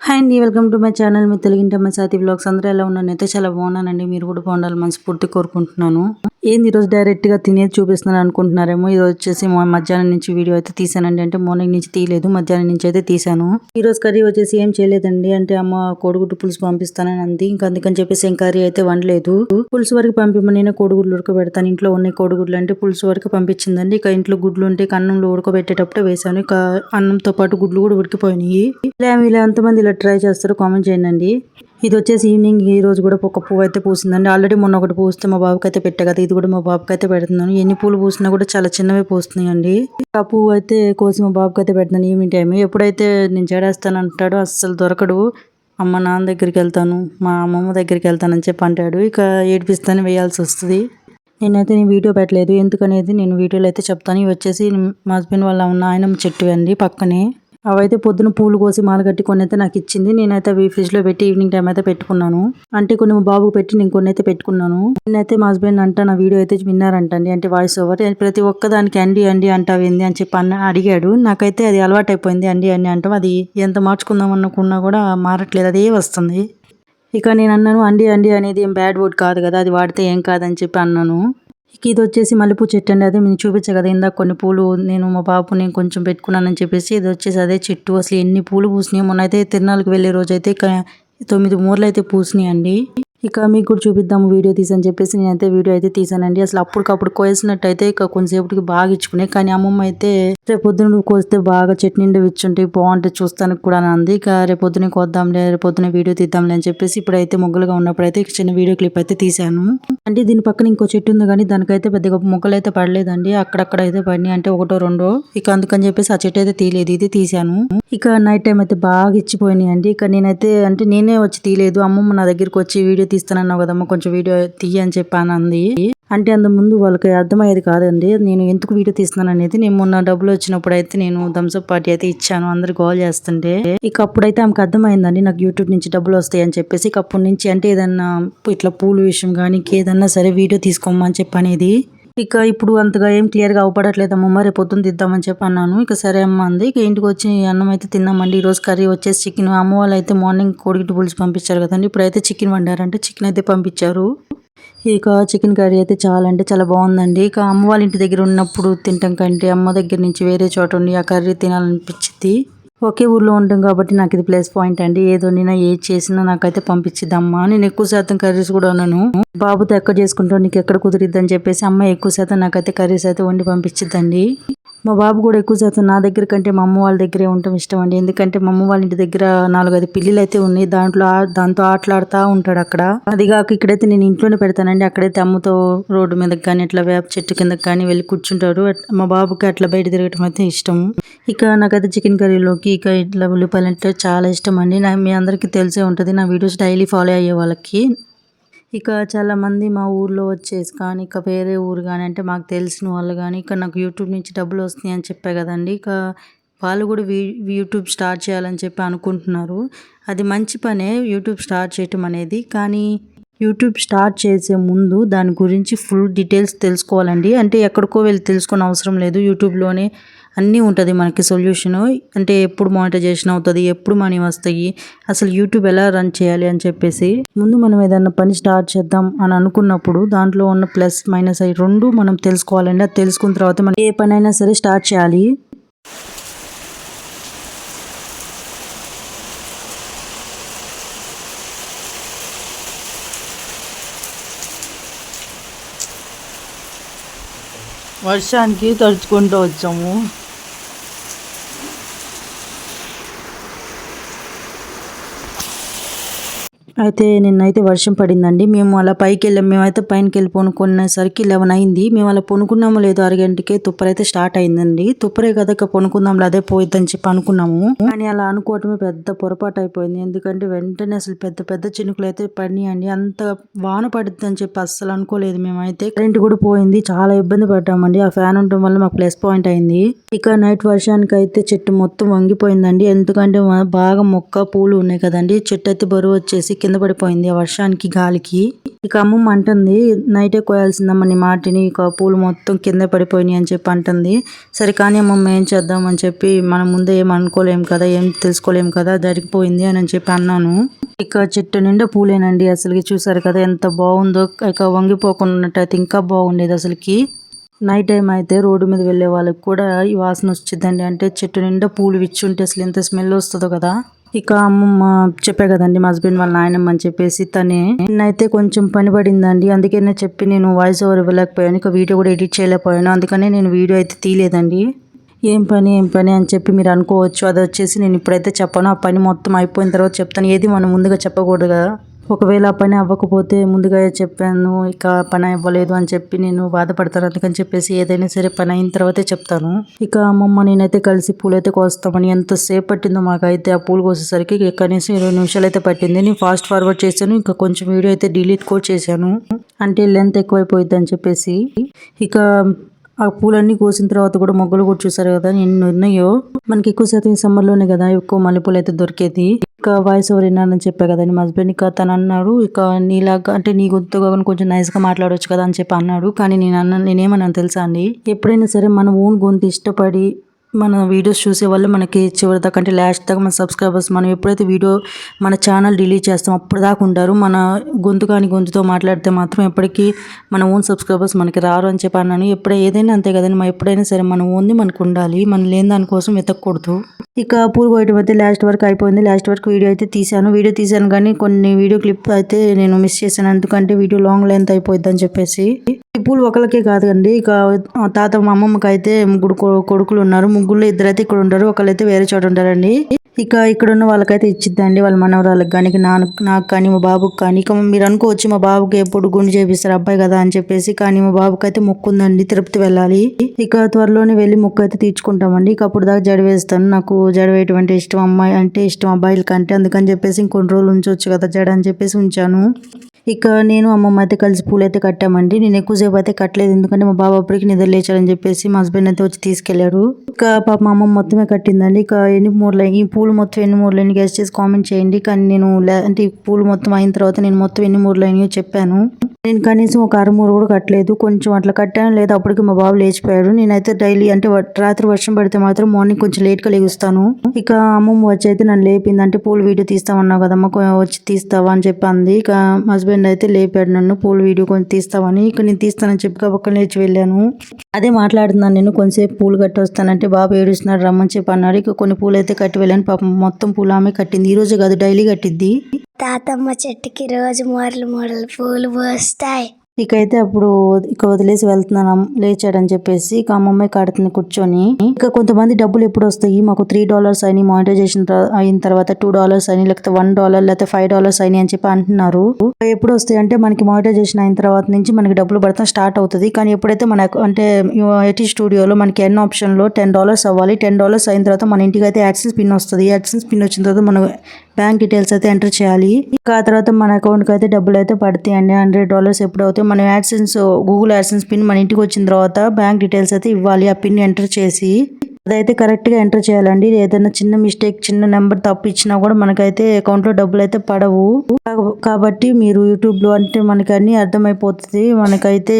Hi అండి welcome to my channel మీ తెలుగింటి అమ్మాయి సాతి బ్లాగ్స్ అందరూ ఎలా ఉన్నాను అయితే చాలా బాగున్నానండి. మీరు కూడా బాగుండాలి మనస్ఫూర్తి కోరుకుంటున్నాను. ఏంది ఈరోజు డైరెక్ట్గా తినేది చూపిస్తున్నాను అనుకుంటున్నారేమో? ఇది వచ్చేసి మధ్యాహ్నం నుంచి వీడియో అయితే తీసానండి. అంటే మార్నింగ్ నుంచి తీయలేదు మధ్యాహ్నం నుంచి అయితే తీసాను. ఈరోజు కర్రీ వచ్చేసి ఏం చేయలేదండి. అంటే అమ్మ కోడిగుడ్డు పులుసు పంపిస్తానని అంది. ఇంకా అందుకని చెప్పేసి ఏం కర్రీ అయితే వండలేదు. పులుసు వరకు పంపిమని నేను కోడిగుడ్లు ఉడకబెడతాను. ఇంట్లో ఉన్న కోడిగుడ్లు అంటే పులుసు వరకు పంపించిందండి. ఇక ఇంట్లో గుడ్లు ఉంటే అన్నంలో ఉడకబెట్టేటప్పుడు వేసాను ఇక అన్నంతో పాటు గుడ్లు కూడా ఉడికిపోయినాయి. ఇలా ఇలా ఎంతమంది ఇలా ట్రై చేస్తారో కామెంట్ చేయండి ఇది వచ్చేసి ఈవినింగ్ ఈ రోజు కూడా ఒక పువ్వు అయితే పూసిందండి. ఆల్రెడీ మొన్న ఒకటి పూస్తే మా బాబుకి అయితే పెట్టా కదా ఇది కూడా మా బాబుకి అయితే పెడుతున్నాను. ఎన్ని పూలు పూసినా కూడా చాలా చిన్నవి పూస్తున్నాయండి. ఆ పువ్వు అయితే కోసి మా బాబుకి అయితే పెడుతున్నాను ఈవినింగ్ టైం ఎప్పుడైతే నేను చేడేస్తాను అంటాడో అస్సలు దొరకడు. అమ్మ నాన్న దగ్గరికి వెళ్తాను మా అమ్మమ్మ దగ్గరికి వెళ్తానని చెప్పి అంటాడు. ఇక ఏడిపిస్తాను వేయాల్సి వస్తుంది. నేనైతే నేను వీడియో పెట్టలేదు. ఎందుకనేది నేను వీడియోలో అయితే చెప్తాను. ఇవి వచ్చేసి మా హస్బెండ్ వాళ్ళ ఉన్న ఆయన చెట్టు అండి పక్కనే. అవైతే పొద్దున పూలు కోసి మాల కట్టి కొన్ని అయితే నాకు ఇచ్చింది. నేనైతే అవి ఫ్రిడ్జ్లో పెట్టి ఈవినింగ్ టైం అయితే పెట్టుకున్నాను. అంటే కొన్ని మా బాబుకు పెట్టి నేను కొన్ని అయితే పెట్టుకున్నాను. నేనైతే మా హస్బెండ్ అంట నా వీడియో అయితే విన్నారంటండి. అంటే వాయిస్ ఓవర్ ప్రతి ఒక్కదానికి అండి అండి అంటావేంది అని చెప్పి అన్న అడిగాడు. నాకైతే అది అలవాటు అయిపోయింది. అండి అండి అంటాం. అది ఎంత మార్చుకుందాం అనుకున్నా కూడా మారట్లేదు. అదే వస్తుంది. ఇక నేను అన్నాను అండి అండి అనేది ఏం బ్యాడ్ వర్డ్ కాదు కదా. అది వాడితే ఏం కాదని చెప్పి అన్నాను. ఇది వచ్చేసి మల్లెపూ చెట్టు అండి. అదే నేను చూపించా కదా ఇందాక కొన్ని పూలు నేను మా బాబు నేను కొంచెం పెట్టుకున్నానని చెప్పేసి ఇది వచ్చేసి అదే చెట్టు. అసలు ఎన్ని పూలు పూసినాయి మొన్న అయితే తిరునాళ్ళకి వెళ్ళే రోజు అయితే తొమ్మిది మూరలు అయితే పూసినాయి అండి ఇక మీకు కూడా చూపిద్దాము వీడియో తీసని చెప్పేసి నేనైతే వీడియో అయితే తీసానండి. అసలు అప్పటికప్పుడు కోసినట్టు అయితే ఇక కొంతసేపటికి బాగా ఇచ్చుకునే కానీ అమ్మమ్మ అయితే రేపు పొద్దున కోస్తే బాగా చట్నీ విచ్చుంటే బాగుంటే బాగుంటుంది చూస్తానికి కూడా అంది. ఇక రేపు పొద్దున కోద్దాంలే రేపు పొద్దున వీడియో తీద్దాంలే అని చెప్పేసి ఇప్పుడైతే మొగ్గులుగా ఉన్నప్పుడు అయితే చిన్న వీడియో క్లిప్ అయితే తీసాను అంటే దీని పక్కన ఇంకో చెట్టు ఉంది కానీ దానికైతే పెద్దగా మొక్కలు అయితే పడలేదండి. అక్కడక్కడ అయితే పడినాయి అంటే ఒకటో రెండో. ఇక అందుకని చెప్పేసి ఆ చెట్టు అయితే తీయలేదు ఇది తీసాను ఇక నైట్ టైం అయితే బాగా ఇచ్చిపోయినాయి అండి. ఇక నేనైతే అంటే నేనే వచ్చి తీయలేదు. అమ్మమ్మ నా దగ్గరికి వచ్చి వీడియో తీస్తానన్నావు కదమ్మా కొంచెం వీడియో తీయ అని చెప్పాను అంది అంటే అంత ముందు వాళ్ళకి అర్థమయ్యేది కాదండి నేను ఎందుకు వీడియో తీస్తున్నాను అనేది. నేను మొన్న డబ్బులు వచ్చినప్పుడు అయితే నేను థమ్స్అప్ పార్టీ అయితే ఇచ్చాను అందరు కాల్ చేస్తుంటే. ఇక అప్పుడైతే ఆమెకు అర్థమైందండి నాకు యూట్యూబ్ నుంచి డబ్బులు వస్తాయి అని చెప్పేసి. ఇక అప్పటి నుంచి అంటే ఏదన్నా ఇట్లా పూలు విషయం కానీ ఏదన్నా సరే వీడియో తీసుకోమని చెప్పి అనేది ఇక ఇప్పుడు అంతగా ఏం క్లియర్గా అవపడట్లేదమ్మా. రేపు పొద్దున్న తిద్దామని చెప్పి అన్నాను. ఇక సరే అమ్మ అంది. ఇక ఇంటికి వచ్చి అన్నం అయితే తిన్నామండి. ఈ రోజు కర్రీ వచ్చేసి చికెన్ అమ్మ వాళ్ళు అయితే మార్నింగ్ కోడిగిట్టు పులుసు పంపించారు కదండి. ఇప్పుడైతే చికెన్ వండారంటే. చికెన్ అయితే పంపించారు. ఇక చికెన్ కర్రీ అయితే చాలా అంటే చాలా బాగుందండి. ఇక అమ్మ వాళ్ళ ఇంటి దగ్గర ఉన్నప్పుడు తింటాం కంటే అమ్మ దగ్గర నుంచి వేరే చోట ఉండి ఆ కర్రీ తినాలనిపించింది ఒకే ఊర్లో ఉంటాం కాబట్టి నాకు ఇది ప్లస్ పాయింట్ అండి. ఏదో నేను ఏది చేసినా నాకైతే పంపించిద్దమ్మా నేను ఎక్కువ శాతం కర్రీస్ కూడా ఉన్నాను బాబుతో ఎక్కడ చేసుకుంటావు? నీకు ఎక్కడ కుదిరిద్దని అని చెప్పేసి అమ్మ ఎక్కువ శాతం నాకైతే కర్రీస్ అయితే వండి పంపించిద్దండి మా బాబు కూడా ఎక్కువ శాతం నా దగ్గర కంటే మా అమ్మ వాళ్ళ దగ్గరే ఉండటం ఇష్టం అండి ఎందుకంటే మా అమ్మ వాళ్ళ ఇంటి దగ్గర నాలుగైదు పిల్లిలు అయితే ఉన్నాయి. దాంట్లో దాంతో ఆటలాడుతూ ఉంటాడు అక్కడ. అది కాక ఇక్కడైతే నేను ఇంట్లోనే పెడతానండి. అక్కడైతే అమ్మతో రోడ్డు మీదకి కానీ ఇట్లా వేప చెట్టు కిందకి కానీ వెళ్ళి కూర్చుంటాడు. మా బాబుకి అట్లా బయట తిరగటం అయితే ఇష్టం. ఇక నాకైతే చికెన్ కర్రీలోకి ఇక ఇట్లా ఉల్లిపాయలు అంటే చాలా ఇష్టం అండి. నా మీ అందరికీ తెలిసే ఉంటుంది. నా వీడియోస్ డైలీ ఫాలో అయ్యే వాళ్ళకి. ఇక చాలామంది మా ఊర్లో వచ్చేసి కానీ ఇక వేరే ఊరు కానీ అంటే మాకు తెలిసిన వాళ్ళు కానీ ఇక నాకు యూట్యూబ్ నుంచి డబ్బులు వస్తున్నాయి అని చెప్పా కదండి. ఇక వాళ్ళు కూడా వీ యూట్యూబ్ స్టార్ట్ చేయాలని చెప్పి అనుకుంటున్నారు. అది మంచి పనే యూట్యూబ్ స్టార్ట్ చేయటం అనేది. కానీ యూట్యూబ్ స్టార్ట్ చేసే ముందు దాని గురించి ఫుల్ డీటెయిల్స్ తెలుసుకోవాలండి. అంటే ఎక్కడికో వెళ్ళి తెలుసుకునే అవసరం లేదు యూట్యూబ్లోనే. అన్నీ ఉంటుంది మనకి సొల్యూషన్. అంటే ఎప్పుడు మానిటైజేషన్ అవుతుంది ఎప్పుడు మనీ వస్తాయి అసలు యూట్యూబ్ ఎలా రన్ చేయాలి అని చెప్పేసి. ముందు మనం ఏదైనా పని స్టార్ట్ చేద్దాం అని అనుకున్నప్పుడు దాంట్లో ఉన్న ప్లస్ మైనస్ అవి రెండు మనం తెలుసుకోవాలండి. అది తెలుసుకున్న తర్వాత మనం ఏ పని అయినా సరే స్టార్ట్ చేయాలి. వర్షానికి తడుచుకుంటూ వచ్చాము. అయితే నిన్నైతే వర్షం పడిందండి. మేము అలా పైకి వెళ్ళాం మేమైతే పైనకి వెళ్ళి పొనుకునేసరికి లెవెన్ అయింది. మేము అలా పొనుకున్నాము లేదు అరగంటకే తుప్పరైతే స్టార్ట్ అయిందండి. తుప్పరే కదా పొనుకుందాం అదే పోయిద్దని చెప్పి అనుకున్నాము. కానీ అలా అనుకోవటమే పెద్ద పొరపాటు అయిపోయింది. ఎందుకంటే వెంటనే అసలు పెద్ద పెద్ద చినుకులు అయితే పడినాయండి. అంత వాన పడుద్దని చెప్పి అస్సలు అనుకోలేదు మేమైతే. కరెంట్ కూడా పోయింది. చాలా ఇబ్బంది పడ్డామండి. ఆ ఫ్యాన్ ఉండటం వల్ల మాకు ప్లస్ పాయింట్ అయింది. ఇక నైట్ వర్షానికి అయితే చెట్టు మొత్తం వంగిపోయిందండి. ఎందుకంటే బాగా మొక్క పూలు ఉన్నాయి కదండి. చెట్టు అయితే బరువు వచ్చేసి కింద పడిపోయింది ఆ వర్షానికి గాలికి. ఇక అమ్మమ్మ అంటుంది నైటే కోయాల్సిందమ్మ నీ మాటిని ఇక పూలు మొత్తం కింద పడిపోయినాయి అని చెప్పి అంటుంది. సరే కానీ అమ్మమ్మ ఏం చేద్దాం అని చెప్పి మనం ముందే ఏం అనుకోలేం కదా ఏం తెలుసుకోలేం కదా జరిగిపోయింది అని చెప్పి అన్నాను. ఇక చెట్టు నిండా పూలేనండి అసలుకి చూసారు కదా ఎంత బాగుందో. ఇక వంగిపోకుండా ఉన్నట్టయితే ఇంకా బాగుండేది అసలుకి. నైట్ టైం అయితే రోడ్డు మీద వెళ్ళే వాళ్ళకి కూడా ఈ వాసన వచ్చిందండి అంటే చెట్టు నిండా పూలు విచ్చుంటే అసలు ఎంత స్మెల్ వస్తుందో కదా. ఇక అమ్మమ్మ చెప్పే కదండి మా హస్బెండ్ వాళ్ళ నాయనమ్మ అని చెప్పేసి తనే నేనైతే కొంచెం పని పడిందండి అందుకనే చెప్పి నేను వాయిస్ ఓవర్ ఇవ్వలేకపోయాను ఇక వీడియో కూడా ఎడిట్ చేయలేకపోయాను అందుకనే నేను వీడియో అయితే తీయలేదండి. ఏం పని ఏం పని? అని చెప్పి మీరు అనుకోవచ్చు అది వచ్చేసి నేను ఇప్పుడైతే చెప్పను ఆ పని మొత్తం అయిపోయిన తర్వాత చెప్తాను ఏది మనం ముందుగా చెప్పకూడదు కదా ఒకవేళ ఆ పని అవ్వకపోతే ముందుగా చెప్పాను ఇక పని అవ్వలేదు అని చెప్పి నేను బాధపడతాను. అందుకని చెప్పేసి ఏదైనా సరే పని అయిన తర్వాతే చెప్తాను. ఇక అమ్మమ్మ నేనైతే కలిసి పూలైతే కోస్తామని ఎంతసేపు పట్టిందో మాకైతే ఆ పూలు కోసేసరికి కనీసం ఇరవై నిమిషాలు అయితే పట్టింది. నేను ఫాస్ట్ ఫార్వర్డ్ చేశాను ఇంకా కొంచెం వీడియో అయితే డిలీట్ కూడా చేశాను. అంటే లెంత్ ఎక్కువైపోయింది అని చెప్పేసి ఇక ఆ పూలన్నీ కోసిన తర్వాత కూడా మొగ్గలు కూడా చూసారు కదా ఎన్ని ఉన్నాయో. మనకి ఎక్కువ శాతం ఈ సమ్మర్లోనే కదా ఎక్కువ మల్లెపూలు అయితే దొరికేది. ఇక వాయిస్ ఓవర్ విన్నానని చెప్పా కదండి మా హస్బెండ్ ఇక తను అన్నాడు ఇక నీలాగా అంటే నీ గొంతుగా కొంచెం నైస్గా మాట్లాడవచ్చు కదా అని చెప్పి అన్నాడు. కానీ నేను అన్న నేనేమన్నాను తెలుసా అండి? ఎప్పుడైనా సరే మన ఓన్ గొంతు ఇష్టపడి మన వీడియోస్ చూసే వాళ్ళు మనకి చివరి దాకా అంటే లాస్ట్ దాకా మన సబ్స్క్రైబర్స్ మనం ఎప్పుడైతే వీడియో మన ఛానల్ డిలీట్ చేస్తాం అప్పుడు దాకా ఉంటారు. మన గొంతు కాని గొంతుతో మాట్లాడితే మాత్రం ఎప్పటికీ మన ఓన్ సబ్స్క్రైబర్స్ మనకి రారు అని చెప్పి అన్నాను. ఎప్పుడే ఏదైనా అంతే కదండి. మనం ఎప్పుడైనా సరే మన ఓన్ది మనకు ఉండాలి. మనం లేని దానికోసం వెతకూడదు ఇక పూర్వ కోయటం అయితే లాస్ట్ వరకు అయిపోయింది. లాస్ట్ వరకు వీడియో అయితే తీశాను. వీడియో తీశాను కానీ కొన్ని వీడియో క్లిప్ అయితే నేను మిస్ చేశాను. ఎందుకంటే వీడియో లాంగ్ లెంత్ అయిపోద్ది అని చెప్పేసి. ఈ పూలు ఒకరికే కాదండి. ఇక తాత మా అమ్మమ్మకి అయితే ముగ్గురు కొడుకులు ఉన్నారు. ముగ్గురు ఇద్దరైతే ఇక్కడ ఉంటారు. ఒకళ్ళైతే వేరే చోట ఉంటారండి. ఇక ఇక్కడ ఉన్న వాళ్ళకైతే ఇచ్చిద్దండి వాళ్ళ మనవరాలకు కానీ నాకు నాకు కానీ మా బాబుకి కానీ. ఇక మీరు అనుకోవచ్చు మా బాబుకి ఎప్పుడు గుండు చేపిస్తారు అబ్బాయి కదా అని చెప్పేసి. కానీ మా బాబుకి అయితే మొక్కు ఉందండి. తిరుపతి వెళ్ళాలి. ఇక త్వరలోనే వెళ్ళి మొక్కు అయితే తీర్చుకుంటామండి. ఇక అప్పుడు దాకా జడ వేస్తాను. నాకు జడ వేయటం అంటే ఇష్టం. అమ్మాయి అంటే ఇష్టం. అబ్బాయిలకంటే. అందుకని చెప్పేసి ఇంకొన్ని రోజులు ఉంచవచ్చు కదా జడ అని చెప్పేసి ఉంచాను. ఇక నేను అమ్మమ్మ అయితే కలిసి పూలైతే కట్టామండి. నేను ఎక్కువసేపు అయితే కట్టలేదు. ఎందుకంటే మా బాబా అప్పటికి నిద్ర లేచాలని చెప్పేసి మా హస్బెండ్ అయితే వచ్చి తీసుకెళ్ళారు. ఇక పాప మా అమ్మమ్మ మొత్తమే కట్టిందండి. ఇక ఎన్ని మూరలు ఈ పూలు మొత్తం ఎన్ని మూరలు గెస్ట్ చేసి కామెంట్ చేయండి. కానీ నేను అంటే ఈ పూలు మొత్తం అయిన తర్వాత నేను మొత్తం ఎన్ని మూరలు అయినాయో చెప్పాను. నేను కనీసం ఒక అరమూరు కూడా కట్టలేదు. కొంచెం అట్లా కట్టాను లేదా అప్పటికి మా బాబు లేచిపోయాడు. నేనైతే డైలీ అంటే రాత్రి వర్షం పడితే మాత్రం మార్నింగ్ కొంచెం లేట్గా లేగుస్తాను. ఇక అమ్మమ్మ వచ్చి అయితే నన్ను లేపింది. అంటే పూలు వీడియో తీస్తామన్నావు కదమ్మ వచ్చి తీస్తావా అని చెప్పి అంది. ఇక హస్బెండ్ హస్బెండ్ అయితే లేపాడు నన్ను. పూలు వీడియో కొంచెం తీస్తావని ఇక నేను తీస్తానని చెప్పి పక్కన లేచి వెళ్ళాను. అదే మాట్లాడుతున్నాను నేను. కొంచెంసేపు పూలు కట్టి వస్తానంటే బాబు ఏడుస్తున్నాడు రమ్మని చెప్పి అన్నాడు. ఇక కొన్ని పూలు అయితే కట్టి వెళ్ళాను. పాపం మొత్తం పూలు ఆమె కట్టింది. ఈ రోజు కాదు డైలీ కట్టిద్ది. తాతమ్మ చెట్టుకి రోజు మూరలు మోడల్ పూలు పోస్తాయి. ఇకైతే అప్పుడు ఇక వదిలేసి వెళ్తున్నాం లేచాడని చెప్పేసి ఇక అమ్మమ్మ కడుతుంది కూర్చొని ఇక కొంతమంది డబ్బులు ఎప్పుడు వస్తాయి? మాకు త్రీ డాలర్స్ అయినాయి మానిటైజేషన్ అయిన తర్వాత టూ డాలర్స్ అని లేకపోతే వన్ డాలర్ లేకపోతే ఫైవ్ డాలర్స్ అని అని చెప్పి అంటున్నారు. ఎప్పుడు వస్తాయి అంటే మనకి మానిటైజేషన్ అయిన తర్వాత నుంచి మనకి డబ్బులు పడతాం స్టార్ట్ అవుతుంది. కానీ ఎప్పుడైతే మన అంటే ఎటీ స్టూడియోలో మనకి ఎన్ ఆప్షన్లో టెన్ డాలర్స్ అవ్వాలి టెన్ డాలర్స్ అయిన తర్వాత మన ఇంటికి అయితే యాక్సెస్ పిన్ వస్తుంది. యాక్సెస్ పిన్ వచ్చిన తర్వాత మనం బ్యాంక్ డీటెయిల్స్ అయితే ఎంటర్ చేయాలి. ఇంకా ఆ తర్వాత మన అకౌంట్కి అయితే డబ్బులు అయితే పడతాయి అండి. హండ్రెడ్ డాలర్స్ ఎప్పుడు అవుతాయి? మనం యాడ్సెన్స్ గూగుల్ యాడ్సెన్స్ పిన్ మన ఇంటికి వచ్చిన తర్వాత బ్యాంక్ డీటెయిల్స్ అయితే ఇవ్వాలి. ఆ పిన్ ఎంటర్ చేసి అదైతే కరెక్ట్గా ఎంటర్ చేయాలండి. ఏదైనా చిన్న మిస్టేక్ చిన్న నెంబర్ తప్పు ఇచ్చినా కూడా మనకైతే అకౌంట్లో డబ్బులు అయితే పడవు. కాబట్టి మీరు యూట్యూబ్లో అంటే మనకి అన్ని అర్థమైపోతుంది. మనకైతే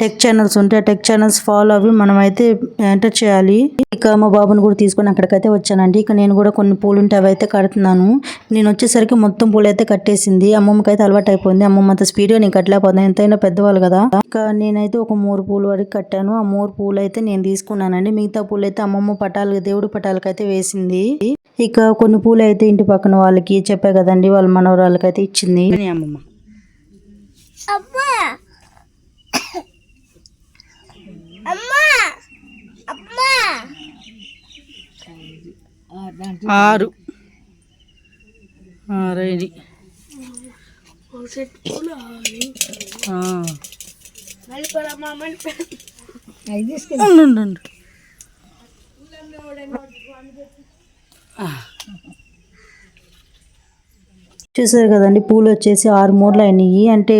టెక్ ఛానల్స్ ఉంటాయి ఆ టెక్ ఛానల్స్ ఫాలో అవి మనం అయితే ఎంటర్ చేయాలి. ఇక మా బాబుని కూడా తీసుకొని అక్కడికైతే వచ్చానండి. ఇక నేను కూడా కొన్ని పూలు ఉంటే అవి అయితే కడుతున్నాను. నేను వచ్చేసరికి మొత్తం పూలు అయితే కట్టేసింది. అమ్మమ్మకి అయితే అలవాటు అయిపోయింది అమ్మమ్మ అంత స్పీడ్గా నేను కట్టలేకపోతున్నాను ఎంతైనా పెద్దవాళ్ళు కదా. ఇక నేనైతే ఒక మూడు పూలు వరకు కట్టాను. ఆ మూడు పూలు అయితే నేను తీసుకున్నానండి. మిగతా పూలు అయితే అమ్మమ్మ పటాలు దేవుడి పటాలకి అయితే వేసింది. ఇక కొన్ని పూలు అయితే ఇంటి పక్కన వాళ్ళకి చెప్పా కదండి వాళ్ళ మనవరాళ్ళకి అయితే ఇచ్చింది అమ్మమ్మ. అమ్మా. అమ్మా. అమ్మా. ఆరు. ఆరైది. ఆ. చూసారు కదండి పూలు వచ్చేసి ఆరు మూరలు అయినాయి. అంటే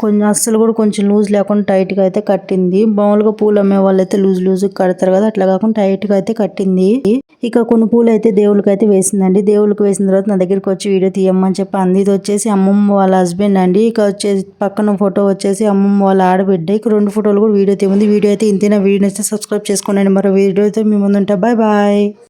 కొంచెం అస్సలు కూడా కొంచెం లూజ్ లేకుండా టైట్గా అయితే కట్టింది. మామూలుగా పూలు అమ్మే వాళ్ళు అయితే లూజ్ లూజ్ కడతారు కదా అట్లా కాకుండా టైట్గా అయితే కట్టింది. ఇక కొన్ని పూలు అయితే దేవుళ్ళకి అయితే వేసిందండి. దేవుళ్ళకి వేసిన తర్వాత నా దగ్గరికి వచ్చి వీడియో తీయమ్మని చెప్పి అంది ఇది వచ్చేసి అమ్మమ్మ వాళ్ళ హస్బెండ్ అండి. ఇక వచ్చేసి పక్కన ఫోటో వచ్చేసి అమ్మమ్మ వాళ్ళ ఆడబిడ్డ. ఇక రెండు ఫోటోలు కూడా వీడియో తీయముంది. వీడియో అయితే ఇంతేనా వీడియో నచ్చితే సబ్స్క్రైబ్ చేసుకోండి మరో వీడియో అయితే మీ ముందుంటా బాయ్ బాయ్.